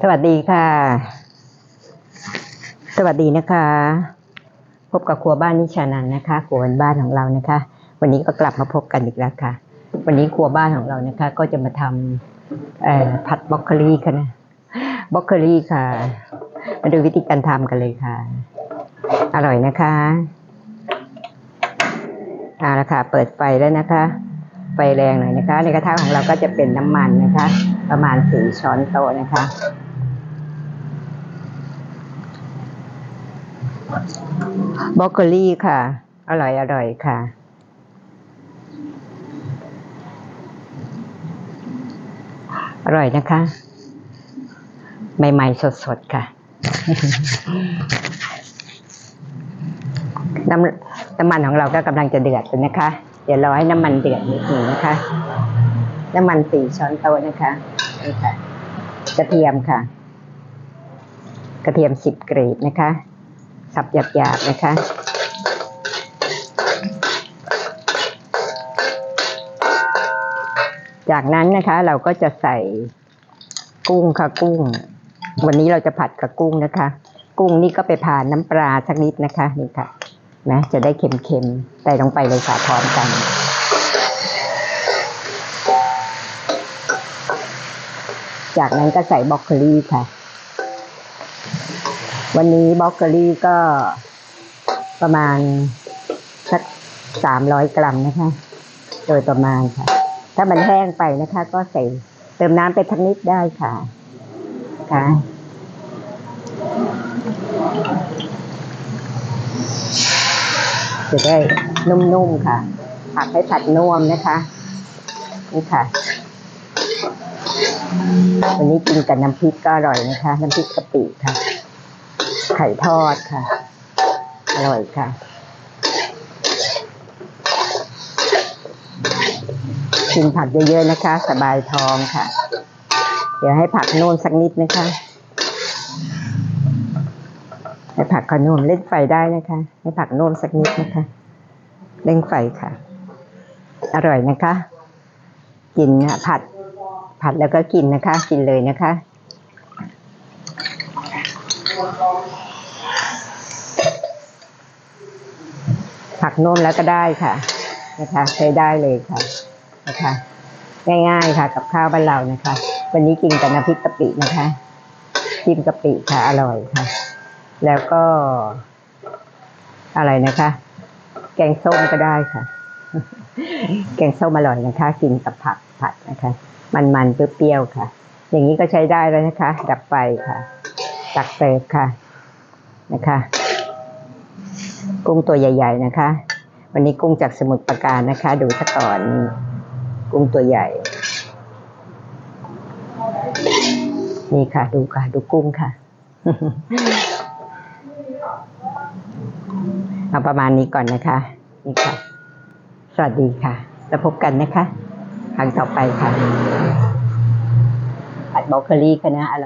สวัสดีค่ะ สวัสดีนะคะ พบกับครัวบ้านนิชานันนะคะครัวบ้านของเรานะคะ วันนี้ก็กลับมาพบกันอีกแล้วค่ะ วันนี้ครัวบ้านของเรานะคะ ก็จะมาทำผัดบล็อกโคลีค่ะนะบล็อกโคลีค่ะ มาดูวิธีการทำกันเลยค่ะ อร่อยนะคะเอาละค่ะ เปิดไฟแล้วนะคะไฟแรงหน่อยนะคะ ในกระทะของเราก็จะเป็นน้ำมันนะคะ ประมาณสี่ช้อนโต๊ะนะคะ บรอกโคลีค่ะ อร่อยอร่อยค่ะ อร่อยนะคะ ใหม่ ๆ สด ๆ ค่ะน้ำน้ำมันของเราก็กำลังจะเดือดนะคะ เดี๋ยวเรอให้น้ำมันเดือดนิดหนึ่งนะคะ น้ำมันสี่ช้อนโต๊ะนะคะนี่ค่ะ กระเทียมค่ะ กระเทียมสิบกรีดนะคะ สับหยาบๆนะคะจากนั้นนะคะเราก็จะใส่กุ้งค่ะกุ้ง วันนี้เราจะผัดกับกุ้งนะคะ กุ้งนี่ก็ไปผ่านน้ำปลาสักนิดนะคะนี่ค่ะนะจะได้เค็มๆใส่ลงไปเลยค่ะพร้อมกัน จากนั้นก็ใส่บรอกโคลีค่ะ วันนี้บรอกโคลีก็ประมาณสักสามร้อยกรัมนะคะ โดยประมาณค่ะ ถ้ามันแห้งไปนะคะ ก็ใส่เติมน้ำไปทักนิดได้ค่ะ ค่ะจะได้นุ่มๆค่ะ ผักให้ผัดนุ่มนะคะ นี่ค่ะ วันนี้กินกับน้ำพริกก็อร่อยนะคะ น้ำพริกกะปิค่ะ ไข่ทอดค่ะ อร่อยค่ะ กินผักเยอะๆนะคะ สบายท้องค่ะ เดี๋ยวให้ผักนุ่มสักนิดนะคะ ให้ผักขนุ่มเล่นไฟได้นะคะ ให้ผักนุ่มสักนิดนะคะเร่งไฟค่ะ อร่อยนะคะ กินผัดผัดแล้วก็กินนะคะ กินเลยนะคะ ผักนุ่มแล้วก็ได้ค่ะ นะคะ ใช้ได้เลยค่ะ นะคะ ง่ายๆค่ะ กับข้าวบ้านเรานะคะ วันนี้กินกับน้ำพริกกะปินะคะจิ้มกะปิค่ะ อร่อยค่ะ แล้วก็ อะไรนะคะ แกงส้มก็ได้ค่ะ แกงส้มอร่อยนะคะ กินกับผักผัดนะคะ มันๆเปรี้ยวๆค่ะ อย่างนี้ก็ใช้ได้แล้วนะคะ ดับไฟค่ะ ตักเสิร์ฟค่ะนะคะ กุ้งตัวใหญ่ ๆ นะคะ วันนี้กุ้งจากสมุทรปราการนะคะ ดูซะก่อนกุ้งตัวใหญ่ นี่ค่ะ ดูค่ะ ดูกุ้งค่ะเอาประมาณนี้ก่อนนะคะ นี่ค่ะ สวัสดีค่ะ แล้วพบกันนะคะ ครั้งต่อไปค่ะ ผัดบรอกโคลีกันนะอร่อย